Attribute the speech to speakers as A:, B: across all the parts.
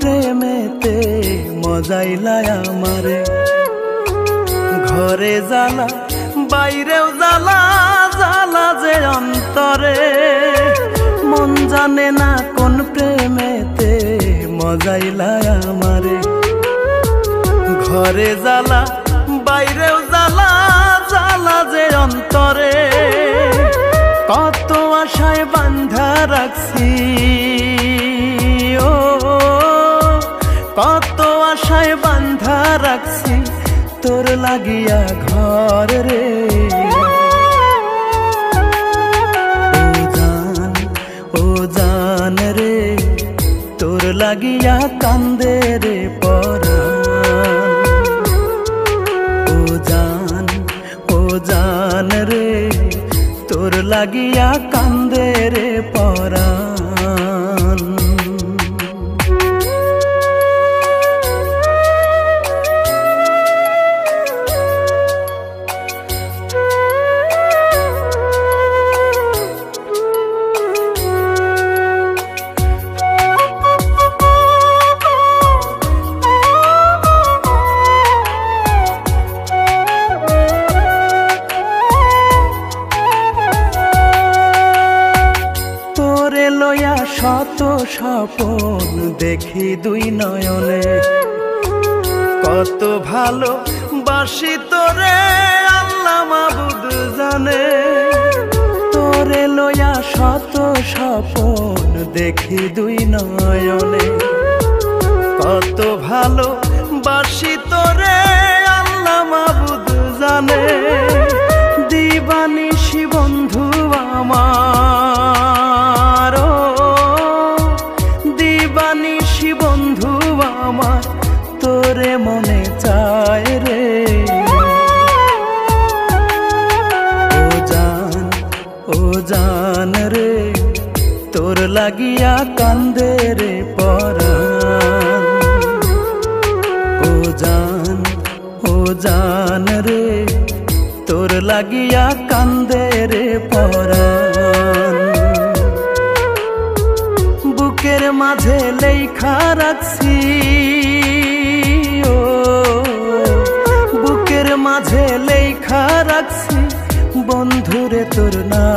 A: প্রেমেতে মজাইলায় আমারে। ঘরে জ্বালা, বাইরেও জ্বালা জ্বালা যে অন্তরে। মন জানে না কোন প্রেমেতে মজাইলায় আমারে। ঘরে জ্বালা, বাইরেও জ্বালা জ্বালা যে অন্তরে। কত আশায় বান্ধা রাখছি। কত আশায় বান্ধা রাখছি, তোর লাগিয়া ঘর রে। জান, ও জান রে, তোর লাগিয়া কান্দে রে পরাণ ও জান ও জান রে, তোর লাগিয়া শত স্বপন দেখি দুই নয়নে। কত ভালো বাসি তোরে আল্লাহ মাবুদ জানে। তোরে লয়া শত স্বপন দেখি দুই নয়নে। কত ভালো বাসি তোরে ও জান রে, তোর লাগিয়া কান্দে রে পরাণ। ও জান ও জান রে, তোর লাগিয়া কান্দে রে পরাণ। বুকের মাঝে লেখা রাখছি, ও বুকের মাঝে লেখা রাখছি, বন্ধুরে তোর নাম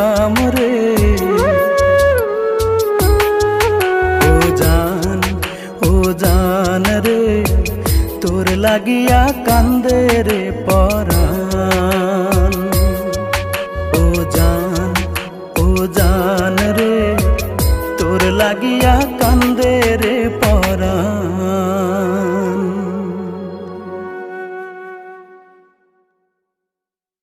A: লাগিয়া কান্দে রে পরাণ। ও জান ও জান রে তোর লাগিয়া